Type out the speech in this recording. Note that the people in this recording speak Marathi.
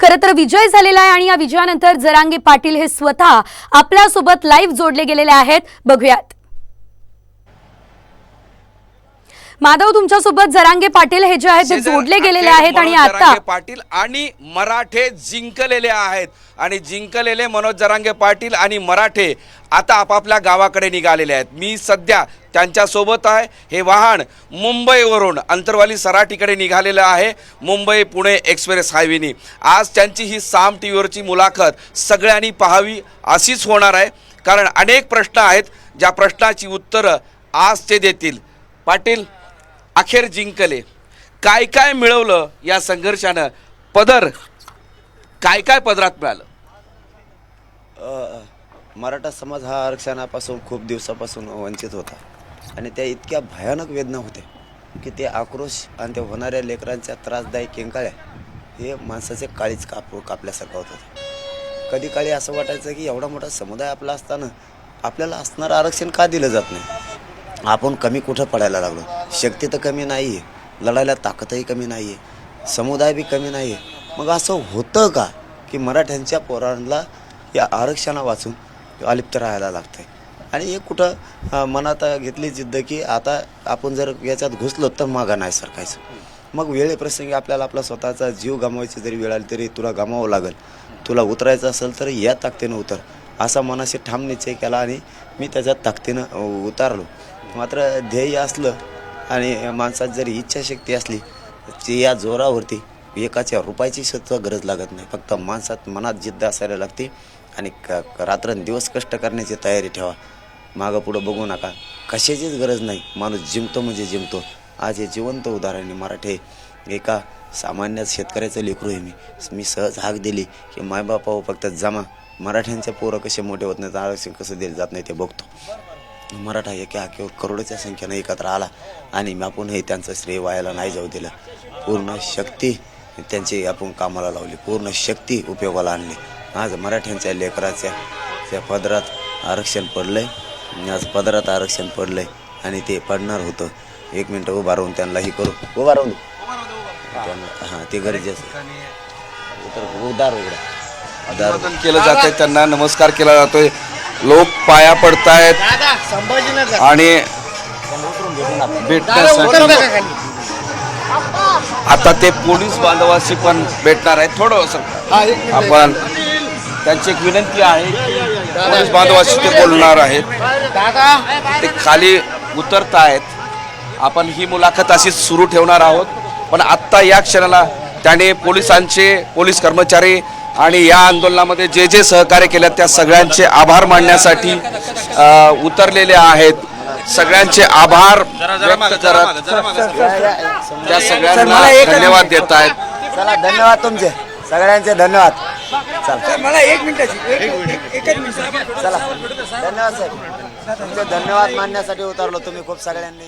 खरं तर विजय झालेला आहे आणि या विजयानंतर जरांगे पाटील हे स्वतः आपल्यासोबत लाईव्ह जोडले गेलेले आहेत. बघूयात. माधव तुमच्यासोबत जरांगे पाटील हे जे आहेत ते जोडले गेलेले आहेत आणि आता जरांगे पाटील आणि मराठे जिंकलेले आहेत. आणि जिंकलेले मनोज जरांगे पाटील आणि मराठे आता आपापल्या गावाकडे निघालेले आहेत. मी सध्या त्यांच्यासोबत आहे. हे वाहन मुंबईवरून अंतरवाली सराटीकडे निघालेलं आहे. मुंबई पुणे एक्सप्रेस हायवेनी. आज त्यांची ही साम टी व्हीवरची मुलाखत सगळ्यांनी पाहावी अशीच होणार आहे. कारण अनेक प्रश्न आहेत. ज्या प्रश्नाची उत्तरं आज ते देतील. पाटील अखेर जिंकले. काय काय मिळवलं या संघर्षानं? पदर. काय काय पदरात मिळालं? अ, मराठा समाज हा आरक्षणापासून खूप दिवसापासून वंचित होता. आणि त्या इतक्या भयानक वेदना होत्या की ते आक्रोश आणि त्या होणाऱ्या लेकरांच्या त्रासदायी किंकाळ्या हे माणसाचे काळीच काप कापल्यासारखं होत होतं. कधी काळी असं वाटायचं की एवढा मोठा समुदाय आपला असताना आपल्याला असणारं आरक्षण का दिलं जात नाही? आपण कमी कुठं पडायला लागलो? शक्ती तर कमी नाही आहे लढायला ताकदही कमी नाही आहे समुदाय बी कमी नाही आहे मग असं होतं का की मराठ्यांच्या पोरांना या आरक्षणा वाचून अलिप्त राहायला लागतंय? आणि हे कुठं मनात घेतली जिद्द की आता आपण जर याच्यात घुसलो तर मागं नाही सरकायचं. मग वेळेप्रसंगी आपल्याला आपला स्वतःचा जीव गमवायची जरी वेळ आली तरी तुला गमावं लागेल. तुला उतरायचं असेल तर या ताकदीनं उतर. असा मनाशी ठाम निश्चय केला आणि मी त्याच्या ताकदीनं उतारलो. मात्र ध्येय असलं आणि माणसात जरी इच्छाशक्ती असली ती या जोरावरती एकाच्या रुपयाची सुद्धा गरज लागत नाही. फक्त माणसात मनात जिद्द असायला लागते आणि क रात्रंदिवस कष्ट करण्याची तयारी ठेवा. मागं पुढं बघू नका. कशाचीच गरज नाही. माणूस जिंकतो म्हणजे जिंकतो. आज हे जिवंत उदाहरण आहे मराठे. एका सामान्य शेतकऱ्याचं लेकरू आहे मी. मी सहज हाक दिली की मायबापाव फक्त जमा. मराठ्यांच्या पोरं कसे मोठे होत नाहीत आरक्षण कसं दिलं जात नाही ते बघतो. मराठा एका किंवा करोडच्या संख्येनं एकत्र आला आणि मी आपण हे त्यांचं श्रेय वायाला नाही जाऊ दिलं. पूर्ण शक्ती त्यांची आपण कामाला लावली. पूर्ण शक्ती उपयोगाला आणली. आज मराठ्यांच्या लेकराच्या त्या पदरात आरक्षण पडलंय. आणि आज पदरात आरक्षण पडलंय आणि ते पडणार होतं. एक मिनटं उभा राहून त्यांना ही करू. उभा राहून हां ते गरजेचं उतर उदार उघडा अभिवादन केलं जातंय त्यांना नमस्कार केला जातोय. लोक पाया पडतायत. आणि भेटण्यासाठी आता ते पोलीस बांधवाशी पण भेटणार आहेत. थोडं आपण त्यांची एक विनंती आहे पोलीस बांधवाशी ते बोलणार आहेत. ते खाली उतरत आहेत आपण ही मुलाखत अशीच सुरू ठेवणार आहोत. पण आत्ता या क्षणाला त्याने पोलिसांचे पोलीस कर्मचारी आणि या आंदोलनामध्ये जे जे सहकार्य केलं त्या सगळ्यांचे आभार मानण्यासाठी उतरलेले आहेत. सगळ्यांचे आभार व्यक्त करत त्या सगळ्यांना धन्यवाद देत आहेत. चला धन्यवाद तुमचे. सगळ्यांचे धन्यवाद. चला. मला एक मिनिटाची चला. धन्यवाद साहेब तुमचे धन्यवाद मानण्यासाठी उतरलो तुम्ही खूप सगळ्यांनी.